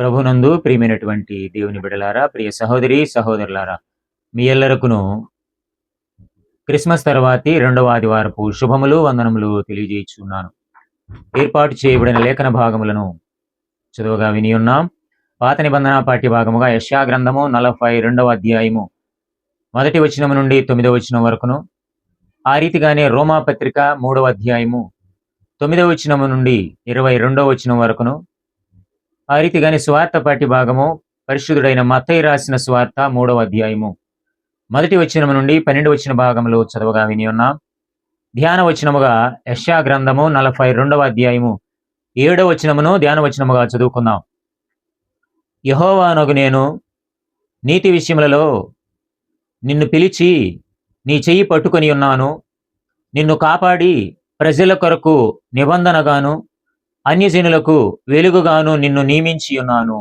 ప్రభునందు ప్రియమైనటువంటి దేవుని బిడలారా ప్రియ సహోదరి సహోదరులారా మీ ఎల్లరకును క్రిస్మస్ తర్వాతి రెండవ ఆదివారపు శుభములు వందనములు తెలియజేయుచున్నాను. ఏర్పాటు చేయబడిన లేఖన భాగములను చదువుగా విని ఉన్నాం. పాత నిబంధన పాఠ్య భాగముగా యశా గ్రంథము నలభై రెండవ అధ్యాయము మొదటి వచనము నుండి తొమ్మిదవ వచనం వరకును. ఆ రీతిగానే రోమా పత్రిక మూడవ అధ్యాయము తొమ్మిదవ వచనము నుండి ఇరవై రెండవ వచనం వరకును. ఆ రీతిగానే స్వార్థ పాఠ్య భాగము పరిశుద్ధుడైన మత్తయి రాసిన స్వార్థ మూడవ అధ్యాయము. మొదటి వచనము నుండి పన్నెండు వచ్చిన భాగంలో చదవగా విని ఉన్నాం. ధ్యాన వచనముగా యశా గ్రంథము నలభై రెండవ అధ్యాయము. ఏడవ వచనమును ధ్యాన వచనముగా చదువుకుందాం. యహోవానగు నేను నీతి విషయములలో నిన్ను పిలిచి నీ చెయ్యి పట్టుకొని ఉన్నాను. నిన్ను కాపాడి ప్రజల కొరకు నిబంధనగాను అన్యజనులకు వెలుగుగాను నిన్ను నియమించి ఉన్నాను.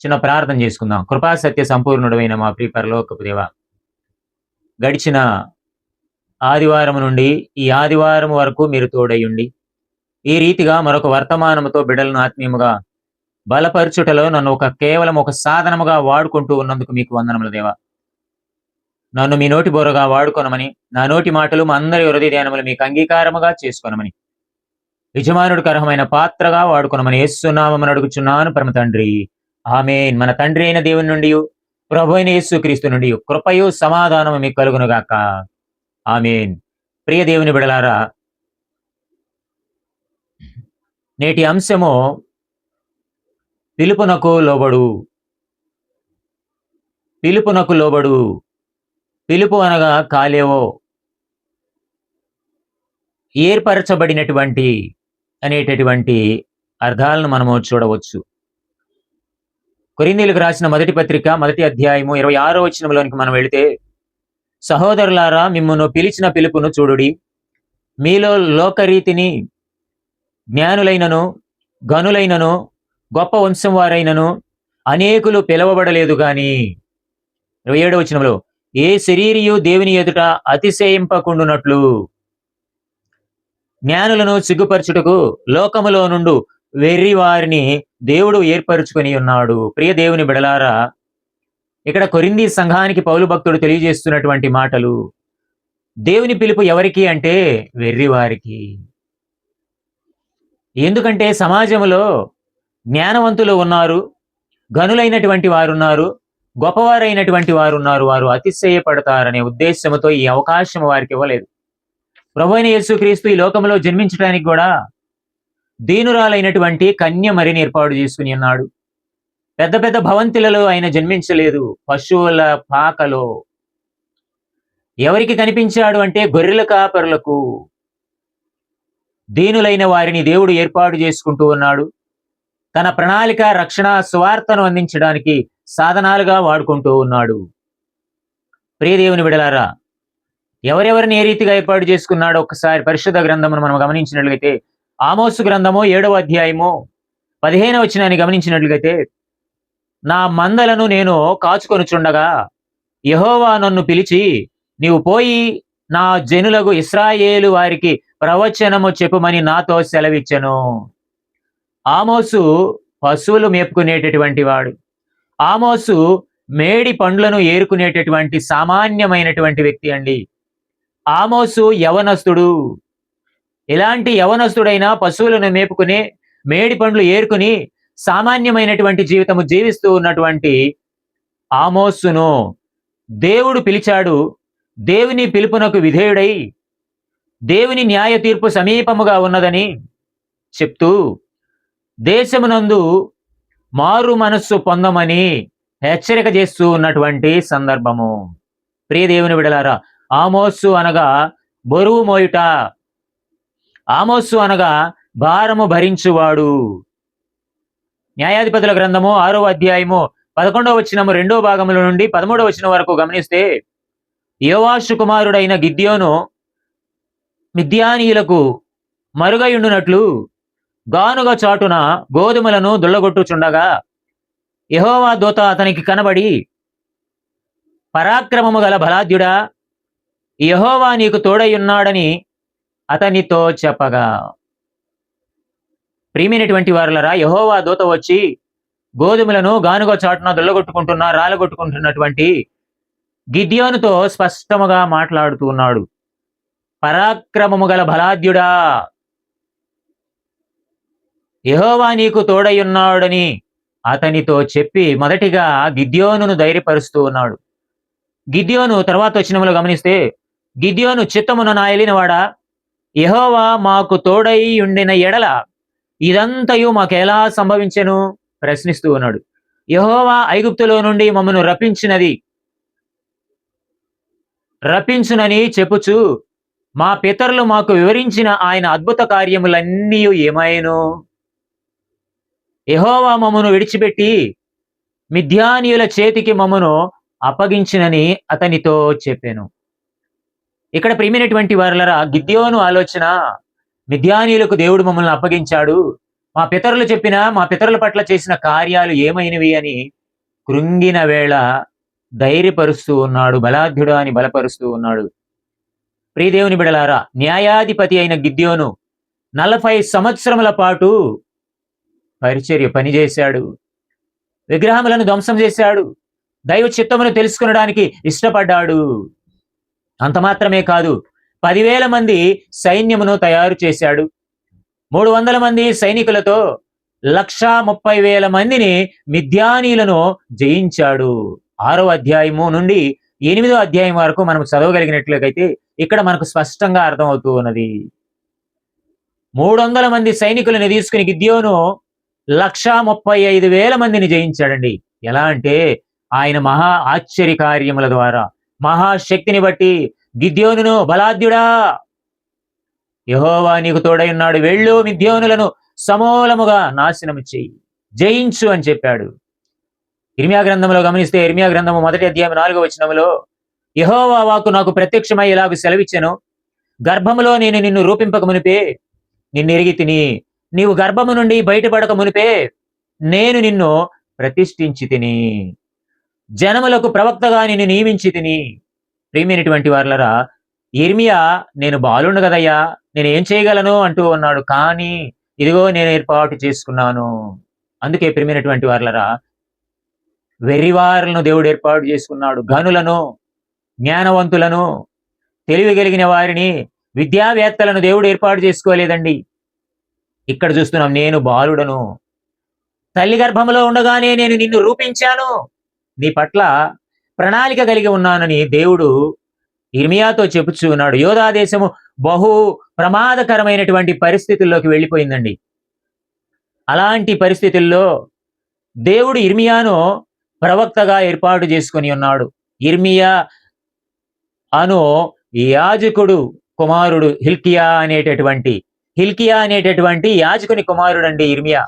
చిన్న ప్రార్థన చేసుకుందాం. కృపా సత్య సంపూర్ణుడమైన మా ప్రియ పరలోకపు దేవ గడిచిన ఆదివారం నుండి ఈ ఆదివారం వరకు మీరు తోడయ్యుండి ఈ రీతిగా మరొక వర్తమానంతో బిడ్డలను ఆత్మీయముగా బలపరచుటలో నన్ను ఒక కేవలం ఒక సాధనముగా వాడుకుంటూ ఉన్నందుకు మీకు వందనములు దేవా. నన్ను మీ నోటి బోరగా వాడుకొనమని నా నోటి మాటలు మా అందరి హృదయ ధ్యానములు మీకు అంగీకారముగా చేసుకోనమని యజమానుడికి అర్హమైన పాత్రగా వాడుకొనమని యేసునామని అడుగుచున్నాను పరమ తండ్రి. ఆమెన్. మన తండ్రి అయిన దేవుని నుండి ప్రభు అయిన యేసు క్రీస్తు నుండి కృపయు సమాధానము మీకు కలుగునుగాక ఆమెన్. ప్రియ దేవుని బిడలారా నేటి అంశము పిలుపునకు లోబడు. పిలుపునకు లోబడు. పిలుపు అనగా కాలేవో. ఏర్పరచబడినటువంటి అనేటటువంటి అర్థాలను మనము చూడవచ్చు. కొరిందీలకు రాసిన మొదటి పత్రిక మొదటి అధ్యాయము ఇరవై ఆరో వచనంలోనికి మనం వెళితే సహోదరులారా మిమ్మల్ని పిలిచిన పిలుపును చూడుడి. మీలో లోకరీతిని జ్ఞానులైనను గనులైనను గొప్ప వంశం వారైనను అనేకులు పిలవబడలేదు గాని. ఇరవై ఏడవ వచనంలో ఏ శరీరియు దేవుని ఎదుట అతిశయింపకుండునట్లు? జ్ఞానులను సిగ్గుపరచుటకు లోకములో నుండు వెర్రి వారిని దేవుడు ఏర్పరుచుకొని ఉన్నాడు. ప్రియ దేవుని బిడలారా ఇక్కడ కొరింది సంఘానికి పౌలు భక్తుడు తెలియజేస్తున్నటువంటి మాటలు దేవుని పిలుపు ఎవరికి అంటే వెర్రి వారికి ఎందుకంటే సమాజంలో జ్ఞానవంతులు ఉన్నారు గనులైనటువంటి వారున్నారు గొప్పవారైనటువంటి వారు ఉన్నారు వారు అతిశయపడతారనే ఉద్దేశంతో ఈ అవకాశం వారికి ఇవ్వలేదు. ప్రభు అయిన యేసుక్రీస్తు ఈ లోకంలో జన్మించడానికి కూడా దీనురాలైనటువంటి కన్య మరిని ఏర్పాటు చేసుకుని ఉన్నాడు. పెద్ద పెద్ద భవంతులలో ఆయన జన్మించలేదు. పశువుల పాకలో ఎవరికి కనిపించాడు అంటే గొర్రెల కాపరులకు దీనులైన వారిని దేవుడు ఏర్పాటు చేసుకుంటూ ఉన్నాడు. తన ప్రణాళిక రక్షణ స్వార్థను అందించడానికి సాధనాలుగా వాడుకుంటూ ఉన్నాడు. ప్రియదేవుని విడలారా ఎవరెవరిని ఏ రీతిగా ఏర్పాటు చేసుకున్నాడో ఒకసారి పరిశుద్ధ గ్రంథమును మనం గమనించినట్లయితే ఆమోసు గ్రంథము ఏడవ అధ్యాయము పదిహేను వచ్చినాన్ని గమనించినట్లయితే నా మందలను నేను కాచుకొనుచుండగా యహోవా నన్ను పిలిచి నీవు పోయి నా జనులకు ఇస్రాయేలు వారికి ప్రవచనము చెప్పుమని నాతో సెలవిచ్చెను. ఆమోసు పశువులు మేపుకునేటటువంటి వాడు. ఆమోసు మేడి పండ్లను ఏరుకునేటటువంటి సామాన్యమైనటువంటి వ్యక్తి అండి. ఆమోసు యవనస్తుడు. ఇలాంటి యవనస్తుడైన పశువులను మేపుకుని మేడి పండ్లు ఏరుకుని సామాన్యమైనటువంటి జీవితము జీవిస్తూ ఉన్నటువంటి ఆమోసును దేవుడు పిలిచాడు. దేవుని పిలుపునకు విధేయుడై దేవుని న్యాయ తీర్పు సమీపముగా ఉన్నదని చెప్తూ దేశమునందు మారు మనస్సు పొందమని హెచ్చరిక చేస్తూ ఉన్నటువంటి సందర్భము. ప్రియ దేవుని విడలారా ఆమోస్సు అనగా బరువు మోయుట. ఆమోస్సు అనగా భారము భరించువాడు. న్యాయాధిపతుల గ్రంథము ఆరో అధ్యాయము పదకొండవ వచనము రెండో భాగముల నుండి పదమూడవ వచనం వరకు గమనిస్తే యోవాషు కుమారుడైన గిద్యోను మిద్యానీయులకు మరుగయుండునట్లు గానుగ చాటున గోధుమలను దుల్లగొట్టుచుండగా యహోవా దూత అతనికి కనబడి పరాక్రమము గల బలాద్యుడా యహోవా నీకు తోడయ్యున్నాడని అతనితో చెప్పగా. ప్రియమైనటువంటి వారులరా యహోవా దూత వచ్చి గోధుమలను గానుగ చాటున దొల్లగొట్టుకుంటున్న రాలగొట్టుకుంటున్నటువంటి గిద్యోనుతో స్పష్టముగా మాట్లాడుతూ ఉన్నాడు. పరాక్రమము గల బలాద్యుడా యహోవా నీకు తోడయ్యున్నాడని అతనితో చెప్పి మొదటిగా గిద్యోనును ధైర్యపరుస్తూ ఉన్నాడు. గిద్యోను తర్వాత వచ్చినములు గమనిస్తే గిద్యోను చిత్తమును నా ఏలినవాడా మాకు తోడై ఉండిన ఎడల ఇదంతయు మాకు ఎలా సంభవించెను? ప్రశ్నిస్తూ ఉన్నాడు. యహోవా ఐగుప్తులో నుండి మమ్మను రప్పించినది. రప్పించునని చెప్పుచు మా పితరులు మాకు వివరించిన ఆయన అద్భుత కార్యములన్నీ ఏమాయను యహోవా మమ్మను విడిచిపెట్టి మిథ్యానీయుల చేతికి మమ్మను అప్పగించినని అతనితో చెప్పాను. ఇక్కడ ప్రియమైనటువంటి వారులరా గిద్యోను ఆలోచన మిథ్యానీయులకు దేవుడు మమ్మల్ని అప్పగించాడు. మా పితరులు చెప్పిన మా పితరుల పట్ల చేసిన కార్యాలు ఏమైనవి అని కృంగిన వేళ ధైర్యపరుస్తూ ఉన్నాడు బలాఢ్యుడు అని బలపరుస్తూ ఉన్నాడు. ప్రియదేవుని బిడలారా న్యాయాధిపతి అయిన గిద్యోను నలభై సంవత్సరముల పాటు పరిచర్య పనిచేశాడు. విగ్రహములను ధ్వంసం చేశాడు. దైవ చిత్తమును తెలుసుకునడానికి ఇష్టపడ్డాడు. అంత మాత్రమే కాదు పదివేల మంది సైన్యమును తయారు చేశాడు. మూడు వందల మంది సైనికులతో లక్షా ముప్పై వేల మందిని మిథ్యానీలను జయించాడు. ఆరో అధ్యాయము నుండి ఎనిమిదో అధ్యాయం వరకు మనం చదవగలిగినట్లయితే ఇక్కడ మనకు స్పష్టంగా అర్థమవుతూ ఉన్నది. మూడు వందల మంది సైనికులను తీసుకుని గిద్యోను లక్షా ముప్పై ఐదు వేల మందిని జయించాడండి. ఎలా అంటే ఆయన మహా ఆశ్చర్య కార్యముల ద్వారా మహాశక్తిని బట్టి గిద్యోనును బలాద్యుడా. యహోవా నీకు తోడై ఉన్నాడు. వెళ్ళు మిద్యోనులను సమూలముగా నాశనము చెయ్యి జయించు అని చెప్పాడు. ఇర్మియా గ్రంథంలో గమనిస్తే ఇర్మియా గ్రంథము మొదటి అధ్యాయం నాలుగో వచనములో యహోవా వాకు నాకు ప్రత్యక్షమై ఇలాగ సెలవిచ్చాను. గర్భములో నేను నిన్ను రూపింపక మునిపే. నిన్ను ఎరిగి తిని నీవు గర్భము నుండి బయటపడక మునిపే. నేను నిన్ను ప్రతిష్ఠించి తిని. జనములకు ప్రవక్తగా నిన్ను నియమించి తిని ప్రియమైనటువంటి వారులరా ఇర్మియా నేను బాలుండు కదయ్యా నేను ఏం చేయగలను? అంటూ ఉన్నాడు కానీ ఇదిగో నేను ఏర్పాటు చేసుకున్నాను. అందుకే ప్రియమైనటువంటి వారులరా వెర్రివారులను దేవుడు ఏర్పాటు చేసుకున్నాడు. గనులను జ్ఞానవంతులను తెలివి కలిగిన వారిని విద్యావేత్తలను దేవుడు ఏర్పాటు చేసుకోలేదండి. ఇక్కడ చూస్తున్నాం నేను బాలుడను. తల్లి గర్భంలో ఉండగానే నేను నిన్ను రూపించాను. నీ పట్ల ప్రణాళిక కలిగి ఉన్నానని దేవుడు ఇర్మియాతో చెప్పుచూ ఉన్నాడు. యోధా దేశము బహు ప్రమాదకరమైనటువంటి పరిస్థితుల్లోకి వెళ్ళిపోయిందండి. అలాంటి పరిస్థితుల్లో దేవుడు ఇర్మియాను ప్రవక్తగా ఏర్పాటు చేసుకొని ఉన్నాడు. ఇర్మియా అను యాజకుడు కుమారుడు హిల్కియా అనేటటువంటి హిల్కియా అనేటటువంటి యాజకుని కుమారుడు అండి ఇర్మియా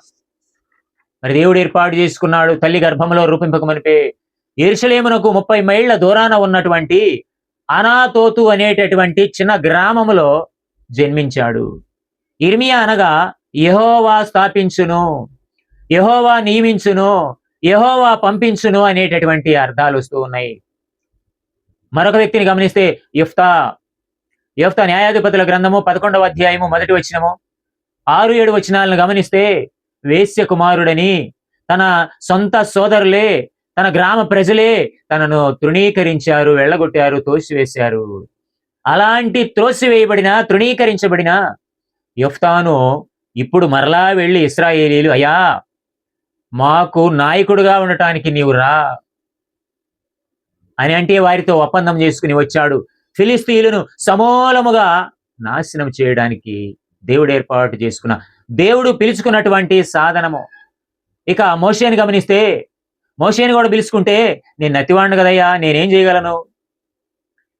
మరి దేవుడు ఏర్పాటు చేసుకున్నాడు తల్లి గర్భంలో రూపింపకమనిపే ఎరుసలేమునకు ముప్పై మైళ్ళ దూరాన ఉన్నటువంటి అనాతోతు అనేటటువంటి చిన్న గ్రామములో జన్మించాడు. ఇర్మియా అనగా యహోవా స్థాపించును యహోవా నియమించును యహోవా పంపించును అనేటటువంటి అర్థాలు వస్తూ ఉన్నాయి. మరొక వ్యక్తిని గమనిస్తే యుఫ్తా. యుఫ్తా న్యాయాధిపతుల గ్రంథము పదకొండవ అధ్యాయము మొదటి వచనము ఆరు ఏడు వచనాలను గమనిస్తే వేశ్య కుమారుడని తన సొంత సోదరులే తన గ్రామ ప్రజలే తనను తృణీకరించారు వెళ్ళగొట్టారు తోసివేశారు. అలాంటి త్రోసివేయబడిన తృణీకరించబడిన యుఫ్తాను ఇప్పుడు మరలా వెళ్ళి ఇస్రాయేలీలు అయ్యా మాకు నాయకుడుగా ఉండటానికి నీవు రా అని అంటే వారితో ఒప్పందం చేసుకుని వచ్చాడు. ఫిలిస్తీయులను సమూలముగా నాశనం చేయడానికి దేవుడు ఏర్పాటు చేసుకున్న దేవుడు పిలుచుకున్నటువంటి సాధనము. ఇక మోషేని గమనిస్తే మోషేని కూడా పిలుచుకుంటే నేను నతివాణ్ణు కదయ్యా నేనేం చేయగలను?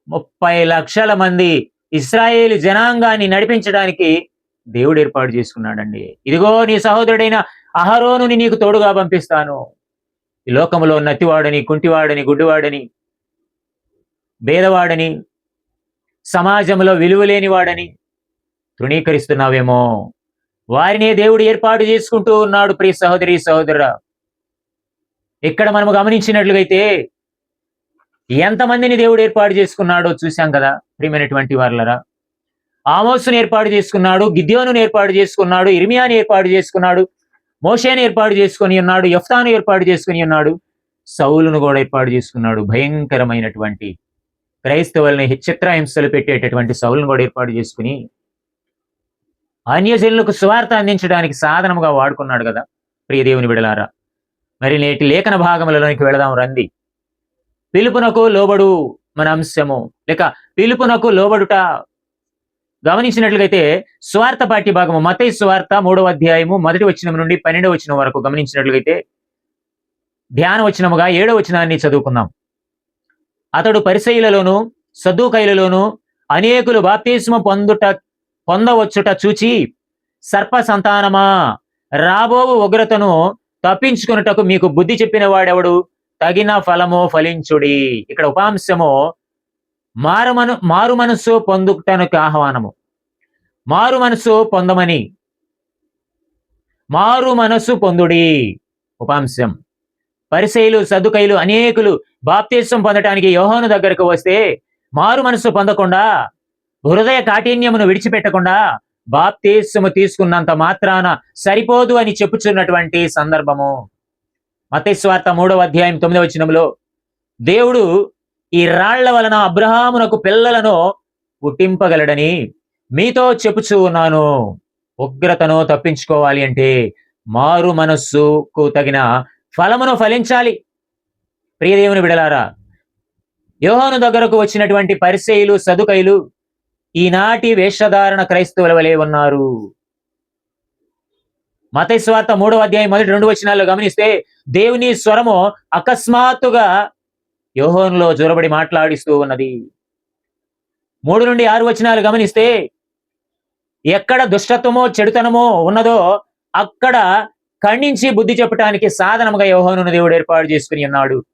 ముప్పై లక్షల మంది ఇస్రాయేల్ జనాంగాన్ని నడిపించడానికి దేవుడు ఏర్పాటు చేసుకున్నాడండి. ఇదిగో నీ సహోదరుడైన అహరోనుని నీకు తోడుగా పంపిస్తాను. ఈ లోకంలో నతివాడని కుంటివాడని గుడ్డివాడని భేదవాడని సమాజంలో విలువలేని వాడని తృణీకరిస్తున్నావేమో? వారినే దేవుడు ఏర్పాటు చేసుకుంటూ ఉన్నాడు ప్రియ సహోదరి సహోదర ఇక్కడ మనము గమనించినట్లుగైతే ఎంతమందిని దేవుడు ఏర్పాటు చేసుకున్నాడో చూశాం కదా ప్రియమైనటువంటి వారులరా. ఆమోసును ఏర్పాటు చేసుకున్నాడు గిద్యోను ఏర్పాటు చేసుకున్నాడు ఇర్మియాని ఏర్పాటు చేసుకున్నాడు మోషేని ఏర్పాటు చేసుకుని ఉన్నాడు యఫ్తాను ఏర్పాటు చేసుకుని ఉన్నాడు సౌలును కూడా ఏర్పాటు చేసుకున్నాడు. భయంకరమైనటువంటి క్రైస్తవుల్ని చిత్రహింసలు పెట్టేటటువంటి సౌలును కూడా ఏర్పాటు చేసుకుని అన్యజనులకు సువార్త అందించడానికి సాధనముగా వాడుకున్నాడు కదా ప్రియదేవుని విడలారా మరి నేటి లేఖన భాగములలోనికి వెళదాం రంది పిలుపునకు లోబడు మన అంశము. లేక పిలుపునకు లోబడుట గమనించినట్లయితే స్వార్థ పాఠ్య భాగము మతై స్వార్థ మూడవ అధ్యాయము మొదటి వచనం నుండి పన్నెండవ వచనం వరకు గమనించినట్లయితే ధ్యాన వచనముగా ఏడవ వచనాన్ని చదువుకుందాం. అతడు పరిసయులలోను సదుకైలలోను అనేకులు బాప్తిస్మ పొందుట పొందవచ్చుట చూచి సర్ప సంతానమా రాబోవు ఉగ్రతను తప్పించుకున్నటకు మీకు బుద్ధి చెప్పిన వాడెవడు? తగిన ఫలము ఫలించుడి. ఇక్కడ ఉపాంశము మారుమను మారు మనస్సు పొందుటనికి ఆహ్వానము. మారు మనస్సు పొందమని. మారు మనస్సు పొందుడి. ఉపాంశం. పరిశైలు సదుకైలు అనేకులు బాప్తీసం పొందటానికి యోహోను దగ్గరకు వస్తే మారు మనస్సు పొందకుండా హృదయ కాఠిన్యమును విడిచిపెట్టకుండా బాప్తీసము తీసుకున్నంత మాత్రాన సరిపోదు అని చెప్పుచున్నటువంటి సందర్భము. మతేశ్వార్త మూడవ అధ్యాయం తొమ్మిదవ వచనంలో దేవుడు ఈ రాళ్ళ వలన అబ్రహామునకు పిల్లలను పుట్టింపగలడని మీతో చెప్పుచూ ఉన్నాను. ఉగ్రతను తప్పించుకోవాలి అంటే మారు మనస్సుకు తగిన ఫలమును ఫలించాలి. ప్రియదేవుని విడలారా యోహాను దగ్గరకు వచ్చినటువంటి పరిచయులు సదుకైలు ఈనాటి వేషధారణ క్రైస్తవుల వలె ఉన్నారు. మతస్వార్త మూడవ అధ్యాయం మొదటి రెండు వచనాల్లో గమనిస్తే దేవుని స్వరము అకస్మాత్తుగా యోహోన్లో జొరబడి మాట్లాడిస్తూ ఉన్నది. మూడు నుండి ఆరు వచనాలు గమనిస్తే ఎక్కడ దుష్టత్వమో చెడుతనమో ఉన్నదో అక్కడ ఖండించి బుద్ధి చెప్పటానికి సాధనముగా యోహోను దేవుడు ఏర్పాటు చేసుకుని ఉన్నాడు.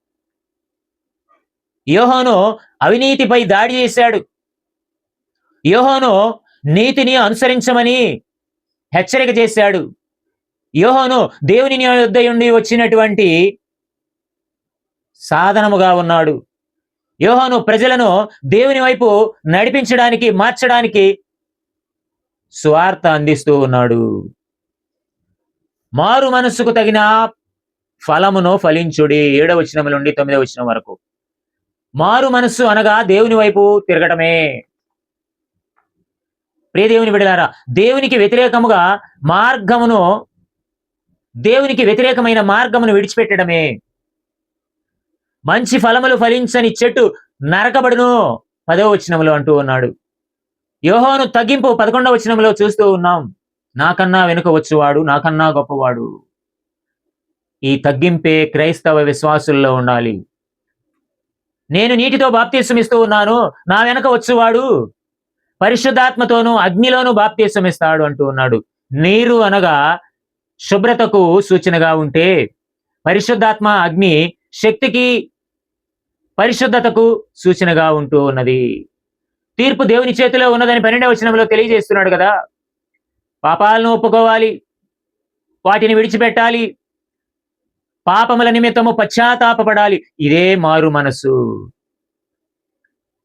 యోహోను అవినీతిపై దాడి చేశాడు. యోహోను నీతిని అనుసరించమని హెచ్చరిక చేశాడు. యోహోను దేవుని యుద్ధ నుండి వచ్చినటువంటి సాధనముగా ఉన్నాడు. యోహోను ప్రజలను దేవుని వైపు నడిపించడానికి మార్చడానికి స్వార్థ అందిస్తూ ఉన్నాడు. మారు మనస్సుకు తగిన ఫలమును ఫలించుడి. ఏడవ వచనం నుండి తొమ్మిదవ వచనం వరకు. మారు మనస్సు అనగా దేవుని వైపు తిరగటమే. ప్రియ దేవుని విడలారా దేవునికి వ్యతిరేకముగా మార్గమును దేవునికి వ్యతిరేకమైన మార్గమును విడిచిపెట్టడమే. మంచి ఫలములు ఫలించని చెట్టు నరకబడును పదవ వచనంలో అంటూ ఉన్నాడు. యోహోను తగ్గింపు పదకొండవ వచనంలో చూస్తూ ఉన్నాం. నాకన్నా వెనుక వచ్చువాడు నాకన్నా గొప్పవాడు. ఈ తగ్గింపే క్రైస్తవ విశ్వాసుల్లో ఉండాలి. నేను నీటితో బాప్తీసుమిస్తూ ఉన్నాను నా వెనక వచ్చువాడు పరిశుద్ధాత్మతోనూ అగ్నిలోనూ బాప్తీసమిస్తాడు అంటూ ఉన్నాడు. నీరు అనగా శుభ్రతకు సూచనగా ఉంటే పరిశుద్ధాత్మ అగ్ని శక్తికి పరిశుద్ధతకు సూచనగా ఉంటూ ఉన్నది. తీర్పు దేవుని చేతిలో ఉన్నదని పన్నెండవ వచనంలో తెలియజేస్తున్నాడు కదా. పాపాలను ఒప్పుకోవాలి వాటిని విడిచిపెట్టాలి పాపముల నిమిత్తము పశ్చాత్తాపడాలి ఇదే మారు మనసు.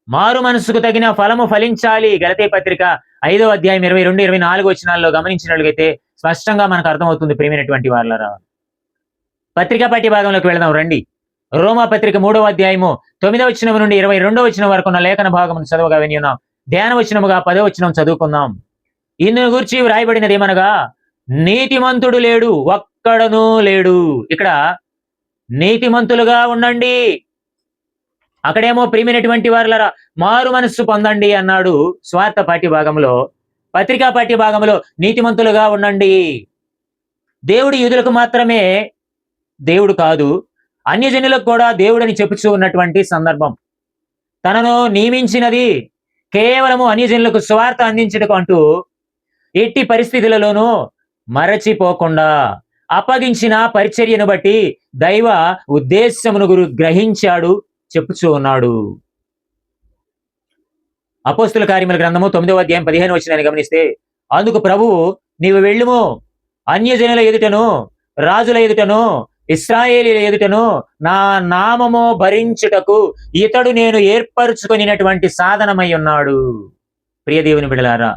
మారు మనసుకు తగిన ఫలము ఫలించాలి. గలతే పత్రిక ఐదో అధ్యాయం ఇరవై రెండు ఇరవై నాలుగు వచ్చినాల్లో గమనించినట్లయితే స్పష్టంగా మనకు అర్థమవుతుంది ప్రేమైనటువంటి వాళ్ళరా పత్రికా పట్టి భాగంలోకి వెళదాం రండి. రోమా పత్రిక మూడవ అధ్యాయము తొమ్మిదవ వచనం నుండి ఇరవై రెండవ వచనం వరకు ఉన్న లేఖన భాగం చదవగా విని ఉన్నాం. ధ్యాన వచనముగా పదో వచనం చదువుకుందాం. ఇందును గురించి వ్రాయబడినది ఏమనగా? నీతిమంతుడు లేడు ఒక్కడనూ లేడు. ఇక్కడ నీతిమంతులుగా ఉండండి. అక్కడేమో ప్రియమైనటువంటి వారులరా మారు మనస్సు పొందండి అన్నాడు స్వార్థ పాఠ్య భాగంలో పత్రికా పాఠ్య భాగంలో నీతిమంతులుగా ఉండండి. దేవుడు యూదులకు మాత్రమే దేవుడు కాదు అన్యజనులకు కూడా దేవుడని చెప్పుచూ ఉన్నటువంటి సందర్భం. తనను నియమించినది కేవలము అన్యజనులకు స్వార్థ అందించడం అంటూ ఎట్టి పరిస్థితులలోనూ మరచిపోకుండా అప్పగించిన పరిచర్యను బట్టి దైవ ఉద్దేశమును గురు గ్రహించాడు చెప్పుచూ ఉన్నాడు. అపోస్తుల కార్యముల గ్రంథము తొమ్మిదవ అధ్యాయం పదిహేను వచ్చిన గమనిస్తే అందుకు ప్రభువు నీవు వెళ్ళుము అన్యజనుల ఎదుటను రాజుల ఎదుటను ఇస్రాయేలీల ఎదుటను నా నామము భరించుటకు ఇతడు నేను ఏర్పరచుకొనినటువంటి సాధనమై ఉన్నాడు. ప్రియదేవుని బిడలారా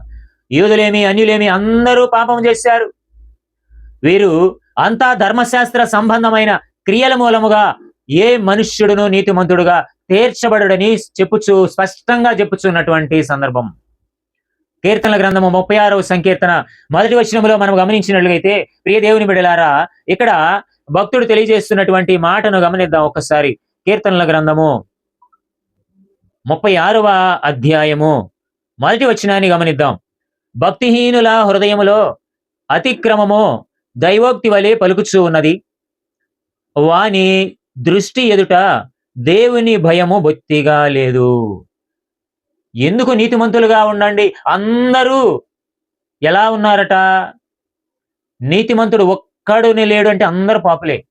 యూదులేమి అన్యులేమి అందరూ పాపం చేశారు. వీరు అంతా ధర్మశాస్త్ర సంబంధమైన క్రియల మూలముగా ఏ మనుష్యుడును నీతిమంతుడుగా తీర్చబడుడని చెప్పుచు స్పష్టంగా చెప్పుచున్నటువంటి సందర్భం. కీర్తనల గ్రంథము ముప్పై ఆరవ సంకీర్తన. మొదటి వచనములో మనం గమనించినట్లయితే ప్రియ దేవుని బిడలారా ఇక్కడ భక్తుడు తెలియజేస్తున్నటువంటి మాటను గమనిద్దాం ఒక్కసారి. కీర్తనల గ్రంథము ముప్పై ఆరవ అధ్యాయము. మొదటి వచనాన్ని గమనిద్దాం. భక్తిహీనుల హృదయములో అతిక్రమము దైవోక్తి వలె పలుకుచూ ఉన్నది. వాని దృష్టి ఎదుట దేవుని భయము బొత్తిగా లేదు. ఎందుకు నీతిమంతులుగా ఉండండి? అందరూ ఎలా ఉన్నారట? నీతిమంతుడు ఒక్కడుని లేడు అంటే అందరూ పాపులే.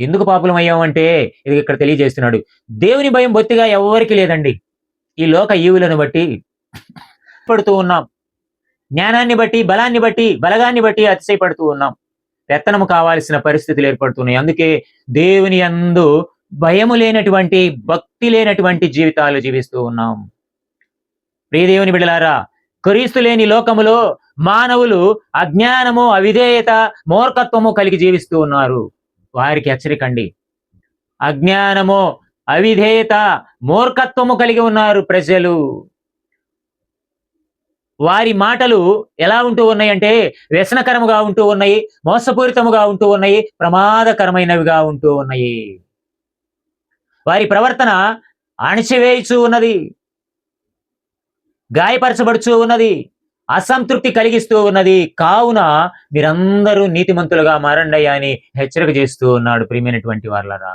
ఎందుకు పాపులం అయ్యామంటే ఇది ఇక్కడ తెలియజేస్తున్నాడు. దేవుని భయం బొత్తిగా ఎవరికి లేదండి. ఈ లోక ఈవులను బట్టి పడుతూ ఉన్నాం. జ్ఞానాన్ని బట్టి బలాన్ని బట్టి బలగాన్ని బట్టి అతిశయపడుతూ ఉన్నాం. పెత్తనము కావాల్సిన పరిస్థితులు ఏర్పడుతున్నాయి. అందుకే దేవుని యందు భయము లేనటువంటి భక్తి లేనటువంటి జీవితాలు జీవిస్తూ ఉన్నాం. ప్రియదేవుని బిడలారా క్రీస్తు లేని లోకములో మానవులు అజ్ఞానము అవిధేయత మూర్ఖత్వము కలిగి జీవిస్తూ ఉన్నారు. వారికి హెచ్చరికండి. అజ్ఞానము అవిధేయత మూర్ఖత్వము కలిగి ఉన్నారు ప్రజలు. వారి మాటలు ఎలా ఉంటూ ఉన్నాయంటే వ్యసనకరముగా ఉంటూ ఉన్నాయి మోసపూరితముగా ఉంటూ ఉన్నాయి ప్రమాదకరమైనవిగా ఉంటూ ఉన్నాయి. వారి ప్రవర్తన అణచివేయుచూ ఉన్నది గాయపరచబడుచూ ఉన్నది అసంతృప్తి కలిగిస్తూ ఉన్నది. కావున మీరందరూ నీతిమంతులుగా మారండయ్యా అని హెచ్చరిక చేస్తూ ఉన్నాడు ప్రియమైనటువంటి వాళ్ళరా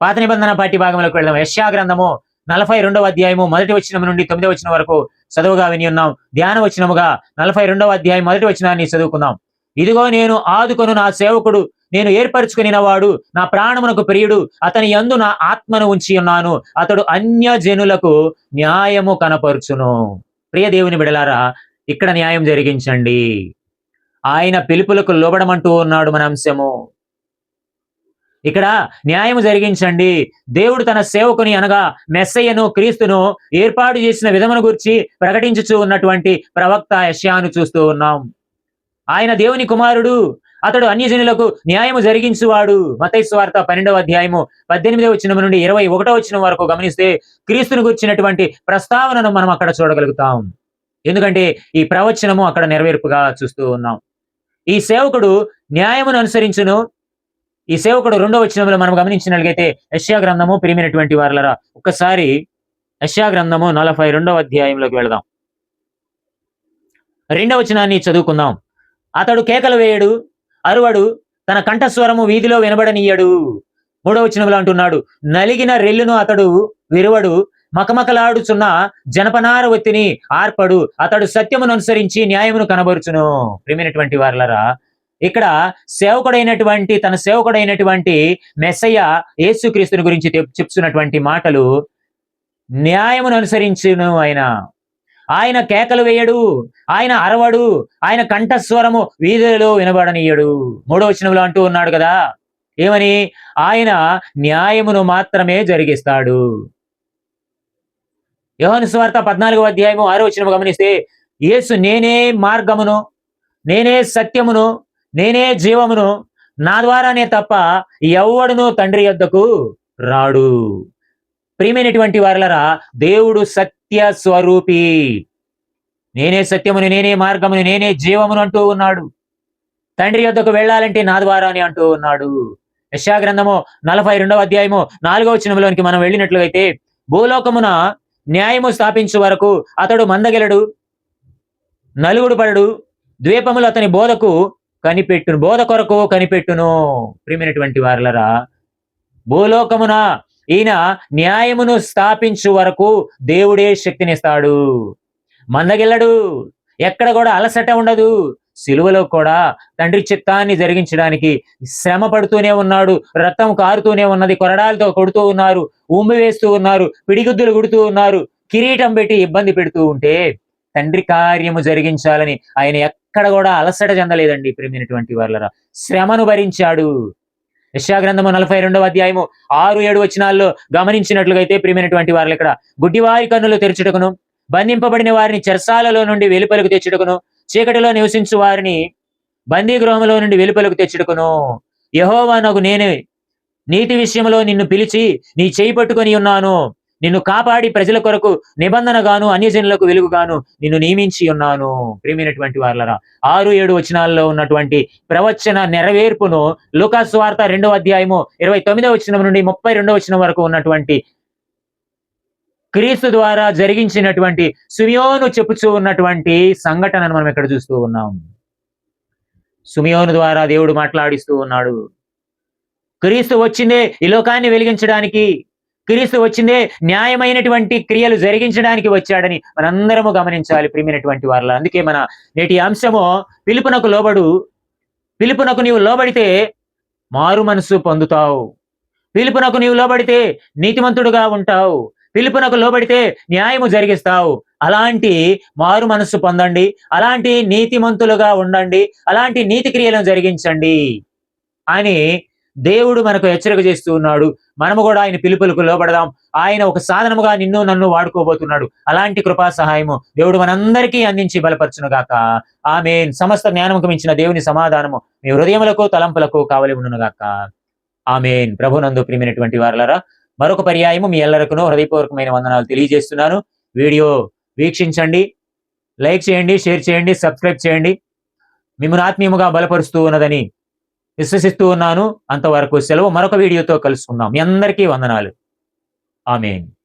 పాత నిబంధన పార్టీ భాగంలోకి వెళ్దాం. యశ్యా గ్రంథము నలభై రెండవ అధ్యాయము మొదటి వచ్చిన నుండి తొమ్మిదవ వచ్చిన వరకు చదువుగా విని ఉన్నాం ధ్యాన వచనముగా నలభై రెండవ అధ్యాయం మొదటి వచనాన్ని చదువుకుందాం. ఇదిగో నేను ఆదుకొను నా సేవకుడు నేను ఏర్పరచుకుని వాడు నా ప్రాణమునకు ప్రియుడు అతని యందు నా ఆత్మను ఉంచి ఉన్నాను. అతడు అన్య జనులకు న్యాయము కనపరుచును. ప్రియ దేవుని బిడలారా ఇక్కడ న్యాయం జరిగించండి. ఆయన పిలుపులకు లోబడమంటూ ఉన్నాడు మన అంశము. ఇక్కడ న్యాయం జరిగించండి. దేవుడు తన సేవకుని అనగా మెస్సయ్యను క్రీస్తును ఏర్పాటు చేసిన విధమును గురించి ప్రకటించుచూ ఉన్నటువంటి ప్రవక్త యశ్యాను చూస్తూ ఉన్నాం. ఆయన దేవుని కుమారుడు అతడు అన్యజనులకు న్యాయము జరిగించువాడు. మతైస్వార్త పన్నెండవ అధ్యాయము పద్దెనిమిదవ వచ్చిన నుండి ఇరవై ఒకటో వచ్చిన వరకు గమనిస్తే క్రీస్తును గుర్చినటువంటి ప్రస్తావనను మనం అక్కడ చూడగలుగుతాం. ఎందుకంటే ఈ ప్రవచనము అక్కడ నెరవేర్పుగా చూస్తూ ఉన్నాం. ఈ సేవకుడు న్యాయమును అనుసరించును ఈ సేవకుడు రెండో వచ్చినంలో మనం గమనించినట్లయితే యశ్యా గ్రంథము ప్రియమైనటువంటి వారులరా ఒక్కసారి యశ్యా గ్రంథము నలభై రెండవ అధ్యాయంలోకి వెళదాం. రెండవ వచనాన్ని చదువుకుందాం. అతడు కేకలు వేయడు అరువడు తన కంఠస్వరము వీధిలో వినబడనీయడు. మూడవ వచనంలో అంటున్నాడు నలిగిన రెల్లును అతడు విరువడు మకమకలాడుచున్న జనపనార ఒత్తిని ఆర్పడు అతడు సత్యమును అనుసరించి న్యాయమును కనబరుచును. ప్రియమైనటువంటి వారులరా ఇక్కడ సేవకుడైనటువంటి తన సేవకుడైనటువంటి మెస్సయ్య యేసుక్రీస్తుని గురించి చెప్తున్నటువంటి మాటలు న్యాయమును అనుసరించును ఆయన. ఆయన కేకలు వేయడు ఆయన అరవడు ఆయన కంఠస్వరము వీధులలో వినబడనీయడు. మూడో వచనంలో అంటూ ఉన్నాడు కదా ఏమని? ఆయన న్యాయమును మాత్రమే జరిగిస్తాడు. యోహాను స్వార్త పద్నాలుగో అధ్యాయము ఆరో వచనము గమనిస్తే యేసు నేనే మార్గమును నేనే సత్యమును నేనే జీవమును నా ద్వారానే తప్ప ఎవ్వడును తండ్రి యొద్దకు రాడు. ప్రియమైనటువంటి వారలరా దేవుడు సత్య స్వరూపి. నేనే సత్యముని నేనే మార్గముని నేనే జీవమును అంటూ ఉన్నాడు. తండ్రి యొద్దకు వెళ్ళాలంటే నా ద్వారానే అంటూ ఉన్నాడు. యశాగ్రంథము నలభై రెండవ అధ్యాయము నాలుగవ వచనంలోనికి మనం వెళ్ళినట్లయితే భూలోకమున న్యాయము స్థాపించు వరకు అతడు మందగెలడు నలుగుడు పడడు ద్వీపములు అతని బోధకు కనిపెట్టును బోధ కొరకు కనిపెట్టును ప్రియమైనటువంటి వారులరా. భూలోకమున ఈయన న్యాయమును స్థాపించు వరకు దేవుడే శక్తినిస్తాడు మందగిల్లడు ఎక్కడ కూడా అలసట ఉండదు. సిలువలో కూడా తండ్రి చిత్తాన్ని జరిగించడానికి శ్రమ పడుతూనే ఉన్నాడు రక్తం కారుతూనే ఉన్నది కొరడాలతో కొడుతూ ఉన్నారు ఉమ్మి వేస్తూ ఉన్నారు పిడిగుద్దులు గుడుతూ ఉన్నారు కిరీటం పెట్టి ఇబ్బంది పెడుతూ ఉంటే తండ్రి కార్యము జరిగించాలని ఆయన ఎక్కడ కూడా అలసట చెందలేదండి ప్రేమైనటువంటి వాళ్ళరా శ్రమను భరించాడు. యశాగ్రంథము నలభై రెండవ అధ్యాయము ఆరు ఏడు వచనాల్లో గమనించినట్లుగా అయితే ప్రియమైనటువంటి వారు ఇక్కడ గుడ్డివారి కన్నులు తెరచుటకును బంధింపబడిన వారిని చెరసాలలో నుండి వెలుపలకు తెచ్చుటకును చీకటిలో నివసించు వారిని బందీ గృహంలో నుండి వెలుపలకు తెచ్చుటకును. యహోవా నాకు నేనే నీతి విషయంలో నిన్ను పిలిచి నీ చేయి పట్టుకొని ఉన్నాను. నిన్ను కాపాడి ప్రజల కొరకు నిబంధనగాను అన్యజనులకు వెలుగుగాను నిన్ను నియమించి ఉన్నాను. ప్రియమైనటువంటి వాళ్ళరా ఆరు ఏడు వచనాల్లో ఉన్నటువంటి ప్రవచన నెరవేర్పును లోకాస్వార్త రెండవ అధ్యాయము ఇరవై తొమ్మిదవ వచనం నుండి ముప్పై రెండవ వచనం వరకు ఉన్నటువంటి క్రీస్తు ద్వారా జరిగించినటువంటి సుమియోను చెప్పుచూ ఉన్నటువంటి సంఘటనను మనం ఇక్కడ చూస్తూ ఉన్నాం. సుమియోను ద్వారా దేవుడు మాట్లాడిస్తూ ఉన్నాడు. క్రీస్తు వచ్చిందే ఈ లోకాన్ని వెలిగించడానికి క్రీస్తు వచ్చిందే న్యాయమైనటువంటి క్రియలు జరిగించడానికి వచ్చాడని మనందరము గమనించాలి ప్రియమైనటువంటి వారిలో అందుకే మన నేటి అంశము పిలుపునకు లోబడు పిలుపునకు నీవు లోబడితే మారు మనసు పొందుతావు. పిలుపునకు నీవు లోబడితే నీతిమంతుడుగా ఉంటావు. పిలుపునకు లోబడితే న్యాయము జరిగిస్తావు. అలాంటి మారు మనస్సు పొందండి. అలాంటి నీతిమంతులుగా ఉండండి. అలాంటి నీతి క్రియలను జరిగించండి. అని దేవుడు మనకు హెచ్చరిక చేస్తూ ఉన్నాడు. మనము కూడా ఆయన పిలుపులకు లోపడదాం ఆయన ఒక సాధనముగా నిన్ను నన్ను వాడుకోబోతున్నాడు. అలాంటి కృపా సహాయము దేవుడు మనందరికీ అందించి బలపరచునుగాక ఆమె సమస్త జ్ఞానముకు మించిన దేవుని సమాధానము మీ హృదయములకు తలంపులకు కావలి ఉండునుగాక ఆమెన్. ప్రభునందు ప్రియమైనటువంటి వారలరా మరొక పర్యాయము మీ ఎల్లరకును హృదయపూర్వకమైన వందనాలు తెలియజేస్తున్నాను. వీడియో వీక్షించండి లైక్ చేయండి షేర్ చేయండి సబ్స్క్రైబ్ చేయండి. మిమ్మల్ని ఆత్మీయముగా బలపరుస్తూ ఉన్నదని విశ్వసిస్తూ ఉన్నాను. అంతవరకు సెలవు మరొక వీడియోతో కలుసుకుందాం. మీ అందరికీ వందనాలు. ఆమెన్.